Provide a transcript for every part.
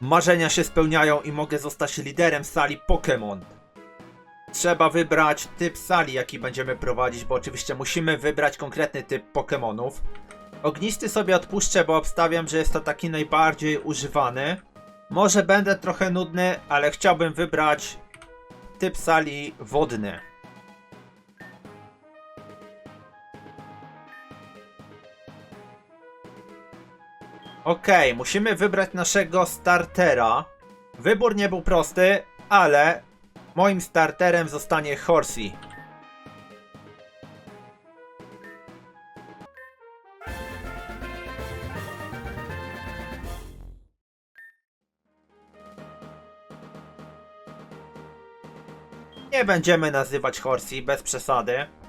Marzenia się spełniają i mogę zostać liderem sali Pokémon. Trzeba wybrać typ sali, jaki będziemy prowadzić, bo oczywiście musimy wybrać konkretny typ Pokémonów. Ognisty sobie odpuszczę, bo obstawiam, że jest to taki najbardziej używany. Może będę trochę nudny, ale chciałbym wybrać typ sali wodny. Okej, musimy wybrać naszego startera. Wybór nie był prosty, ale moim starterem zostanie Horsey. Nie będziemy nazywać Horsey bez przesady.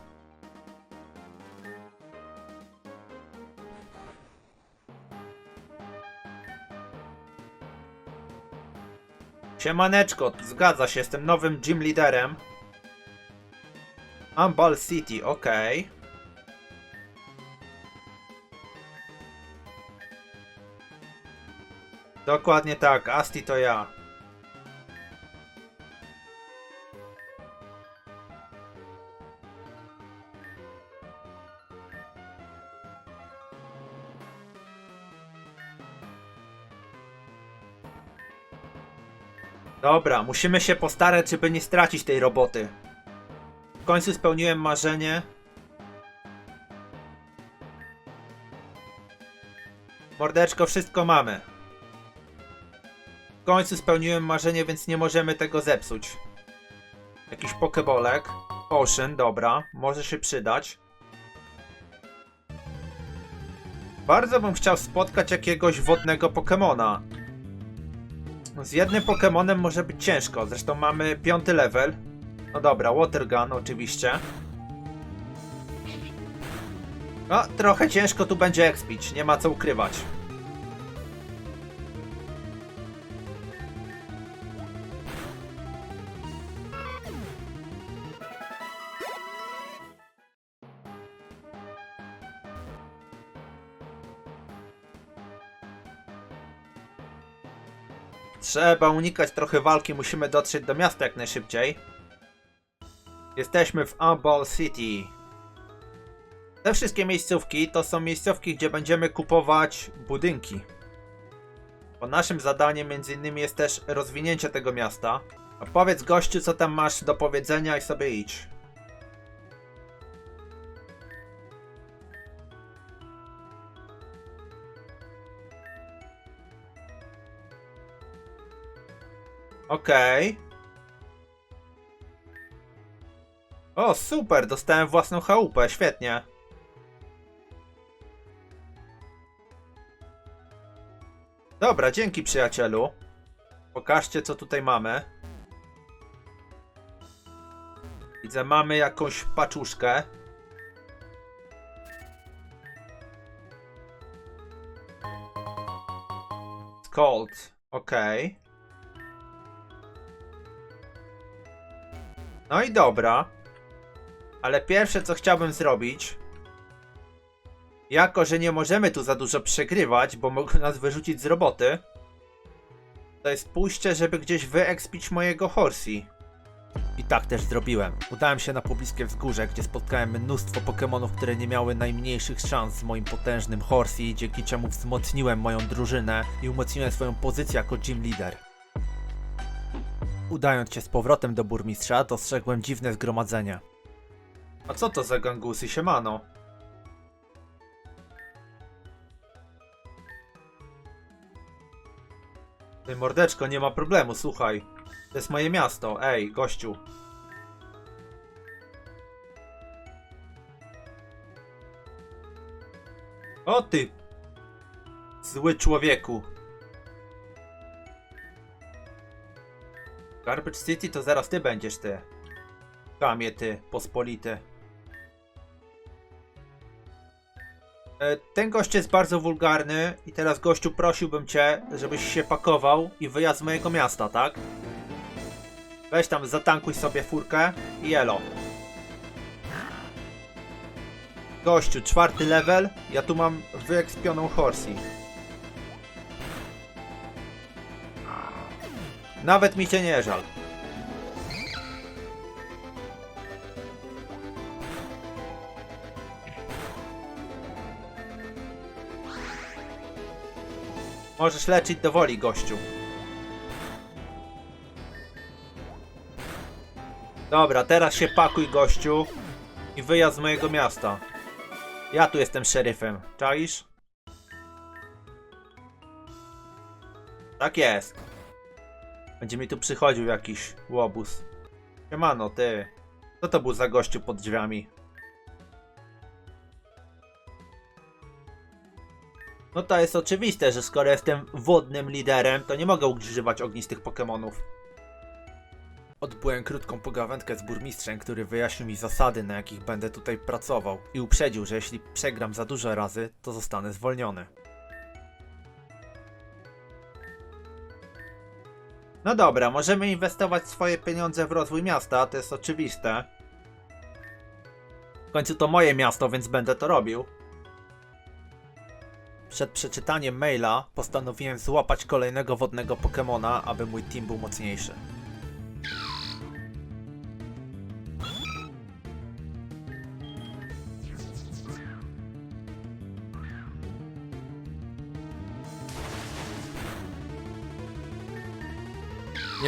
Siemaneczko, zgadza się, jestem nowym gym liderem. Ambal City, okej. Dokładnie tak, Asti to ja. Dobra, musimy się postarać, żeby nie stracić tej roboty. W końcu spełniłem marzenie. Mordeczko, wszystko mamy. W końcu spełniłem marzenie, więc nie możemy tego zepsuć. Jakiś pokebolek. Potion, dobra, może się przydać. Bardzo bym chciał spotkać jakiegoś wodnego Pokemona. Z jednym Pokemonem może być ciężko, zresztą mamy piąty level. No dobra, Watergun oczywiście. No, trochę ciężko tu będzie expić, nie ma co ukrywać. Trzeba unikać trochę walki, musimy dotrzeć do miasta jak najszybciej. Jesteśmy w Umball City. Te wszystkie miejscówki to są miejscówki, gdzie będziemy kupować budynki. Bo naszym zadaniem między innymi jest też rozwinięcie tego miasta. A powiedz gościu, co tam masz do powiedzenia i sobie idź. Okej. O, super, dostałem własną chałupę, świetnie. Dobra, dzięki przyjacielu. Pokażcie, co tutaj mamy. Widzę, mamy jakąś paczuszkę. Cold, okej. No i dobra. Ale pierwsze co chciałbym zrobić. Jako, że nie możemy tu za dużo przegrywać, bo mogą nas wyrzucić z roboty. To jest pójście, żeby gdzieś wyekspić mojego Horsey. I tak też zrobiłem. Udałem się na pobliskie wzgórze, gdzie spotkałem mnóstwo Pokémonów, które nie miały najmniejszych szans z moim potężnym Horsey, dzięki czemu wzmocniłem moją drużynę i umocniłem swoją pozycję jako gym leader. Udając się z powrotem do burmistrza, dostrzegłem dziwne zgromadzenie. A co to za gangusy, siemano? Ty mordeczko, nie ma problemu, słuchaj. To jest moje miasto, ej, gościu. O ty! Zły człowieku. Garbage City to zaraz ty będziesz ty. Kamie ty, pospolity. E, Ten gość jest bardzo wulgarny i teraz gościu prosiłbym cię, żebyś się pakował i wyjazd z mojego miasta, tak? Weź tam, zatankuj sobie furkę i elo. Gościu, czwarty level, ja tu mam wyekspioną Horsey. Nawet mi cię nie żal. Możesz leczyć do woli, gościu. Dobra, teraz się pakuj, gościu. I wyjazd z mojego miasta. Ja tu jestem szeryfem. Czaisz? Tak jest. Będzie mi tu przychodził jakiś łobuz. Siemano, ty. Co to był za gościu pod drzwiami? No to jest oczywiste, że skoro jestem wodnym liderem, to nie mogę używać ognistych Pokémonów. Odbyłem krótką pogawędkę z burmistrzem, który wyjaśnił mi zasady, na jakich będę tutaj pracował i uprzedził, że jeśli przegram za dużo razy, to zostanę zwolniony. No dobra, możemy inwestować swoje pieniądze w rozwój miasta, to jest oczywiste. W końcu to moje miasto, więc będę to robił. Przed przeczytaniem maila postanowiłem złapać kolejnego wodnego Pokemona, aby mój team był mocniejszy.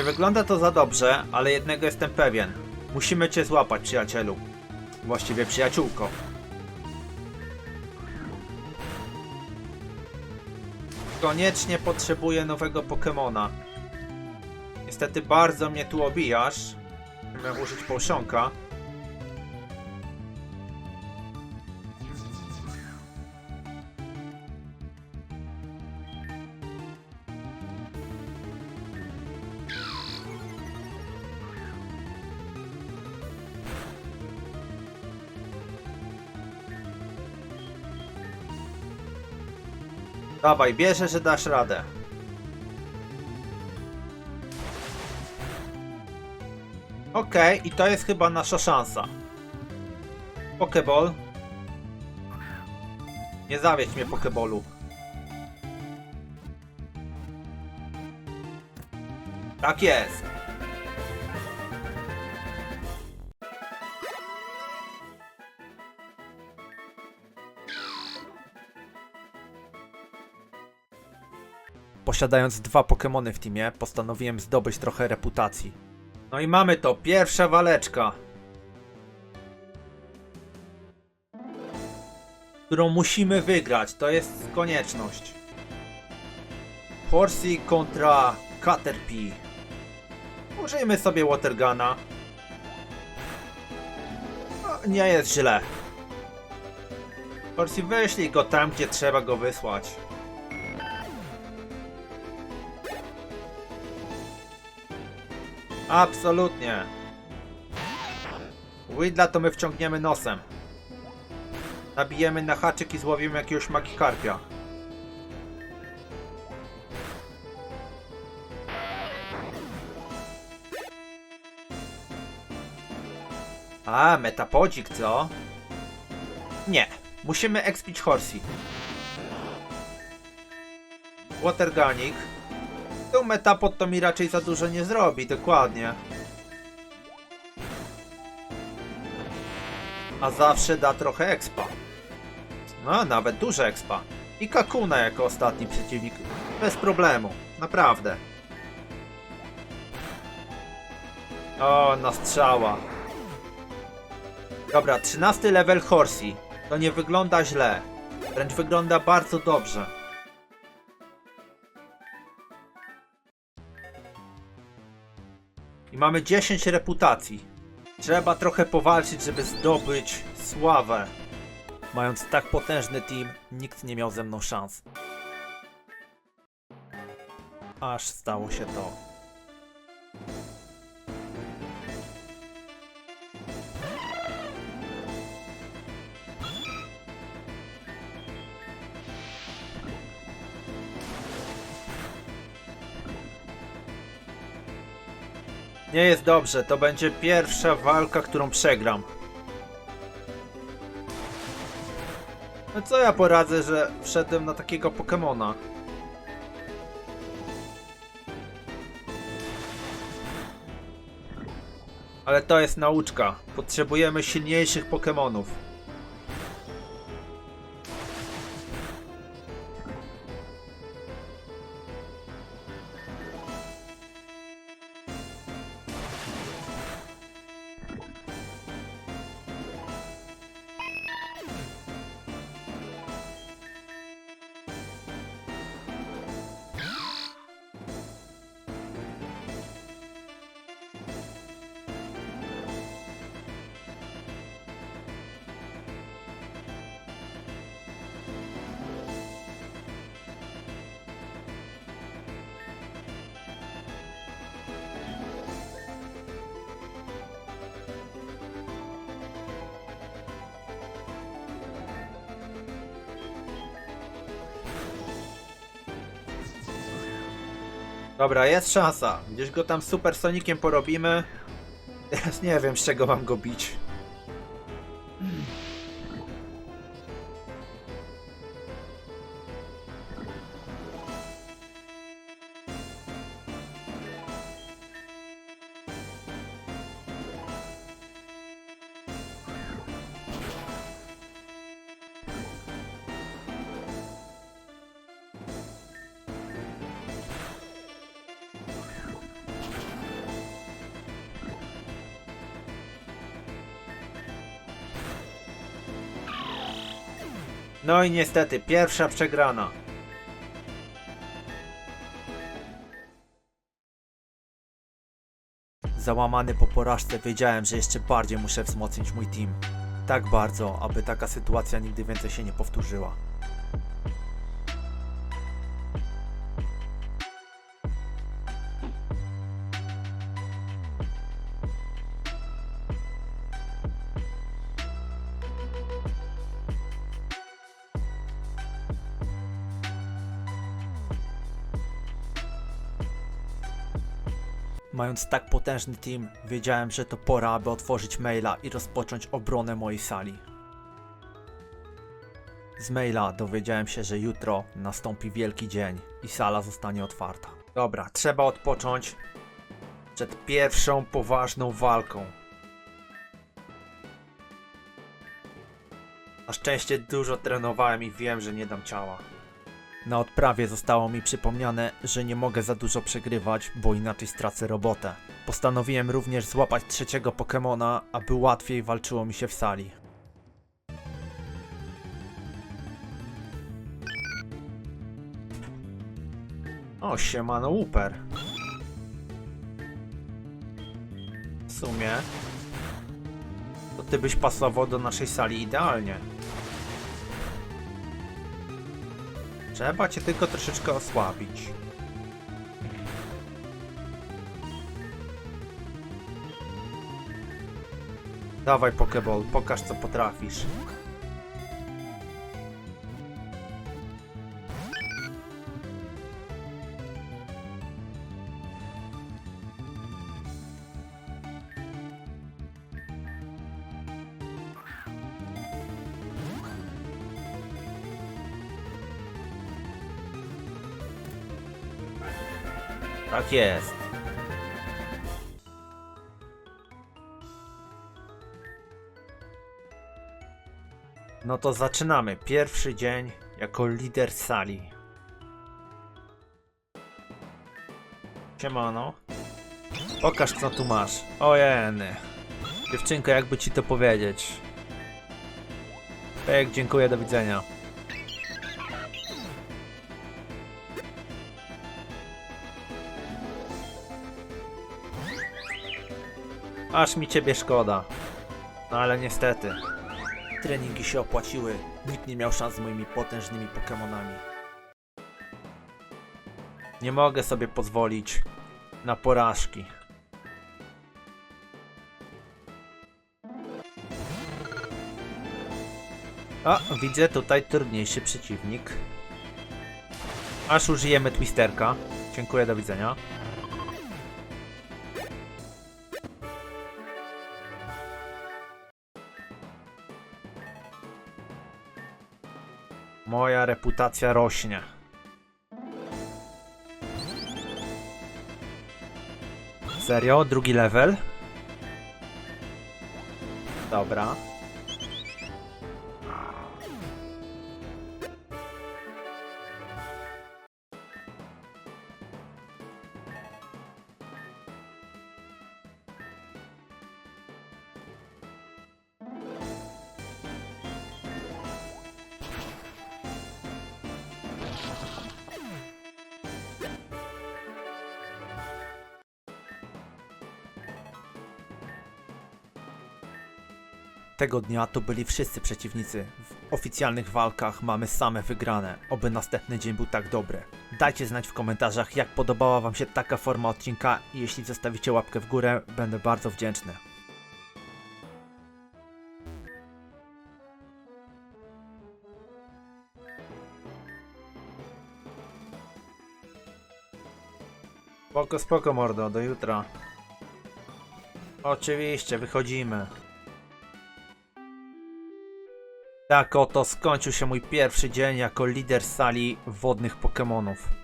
Nie wygląda to za dobrze, ale jednego jestem pewien. Musimy cię złapać, przyjacielu. Właściwie przyjaciółko. Koniecznie potrzebuję nowego Pokemona. Niestety bardzo mnie tu obijasz. Miałem użyć połszonka. Dawaj, bierze, że dasz radę. Okej, i to jest chyba nasza szansa. Pokeball. Nie zawiedź mnie, Pokeballu. Tak jest. Posiadając dwa Pokemony w teamie, postanowiłem zdobyć trochę reputacji. No i mamy to, pierwsza waleczka. Którą musimy wygrać, to jest konieczność. Horsey kontra Caterpie. Użyjmy sobie Watergana. No, nie jest źle. Horsey, wyślij go tam, gdzie trzeba go wysłać. Absolutnie. Widla to my wciągniemy nosem. Nabijemy na haczyk i złowimy jakiegoś magikarpia. A, metapodzik, co? Nie. Musimy expić Horsey. Waterganik. Tu metapod to mi raczej za dużo nie zrobi, dokładnie. A zawsze da trochę expa. No, nawet duże expa. I Kakuna jako ostatni przeciwnik. Bez problemu. Naprawdę. O, na strzała. Dobra, 13 level Horsey. To nie wygląda źle. Wręcz wygląda bardzo dobrze. I mamy 10 reputacji. Trzeba trochę powalczyć, żeby zdobyć sławę. Mając tak potężny team, nikt nie miał ze mną szans. Aż stało się to. Nie jest dobrze, to będzie pierwsza walka, którą przegram. No co ja poradzę, że wszedłem na takiego Pokemona? Ale to jest nauczka. Potrzebujemy silniejszych Pokemonów. Dobra, jest szansa. Gdzieś go tam supersonikiem porobimy. Teraz nie wiem, z czego mam go bić. No i niestety, pierwsza przegrana. Załamany po porażce wiedziałem, że jeszcze bardziej muszę wzmocnić mój team. Tak bardzo, aby taka sytuacja nigdy więcej się nie powtórzyła. Mając tak potężny team, wiedziałem, że to pora, aby otworzyć maila i rozpocząć obronę mojej sali. Z maila dowiedziałem się, że jutro nastąpi wielki dzień i sala zostanie otwarta. Dobra, trzeba odpocząć przed pierwszą poważną walką. Na szczęście dużo trenowałem i wiem, że nie dam ciała. Na odprawie zostało mi przypomniane, że nie mogę za dużo przegrywać, bo inaczej stracę robotę. Postanowiłem również złapać trzeciego Pokemona, aby łatwiej walczyło mi się w sali. O, siemano Uper. W sumie... To ty byś pasował do naszej sali idealnie. Trzeba cię tylko troszeczkę osłabić. Dawaj Pokeball, pokaż co potrafisz. Jest. No to zaczynamy. Pierwszy dzień jako lider sali. Siemano. Pokaż co tu masz. Ojeny. Dziewczynko, jakby ci to powiedzieć. Tak, dziękuję, do widzenia. Aż mi ciebie szkoda. No ale niestety. Treningi się opłaciły. Nikt nie miał szans z moimi potężnymi Pokemonami. Nie mogę sobie pozwolić na porażki. A, widzę tutaj trudniejszy przeciwnik. Aż użyjemy Twisterka. Dziękuję, do widzenia. Moja reputacja rośnie. Serio? Drugi level? Dobra. Tego dnia to byli wszyscy przeciwnicy. W oficjalnych walkach mamy same wygrane. Oby następny dzień był tak dobry. Dajcie znać w komentarzach, jak podobała Wam się taka forma odcinka jeśli zostawicie łapkę w górę, będę bardzo wdzięczny. Spoko, spoko mordo, do jutra. Oczywiście, wychodzimy. Tak oto skończył się mój pierwszy dzień jako lider sali wodnych Pokémonów.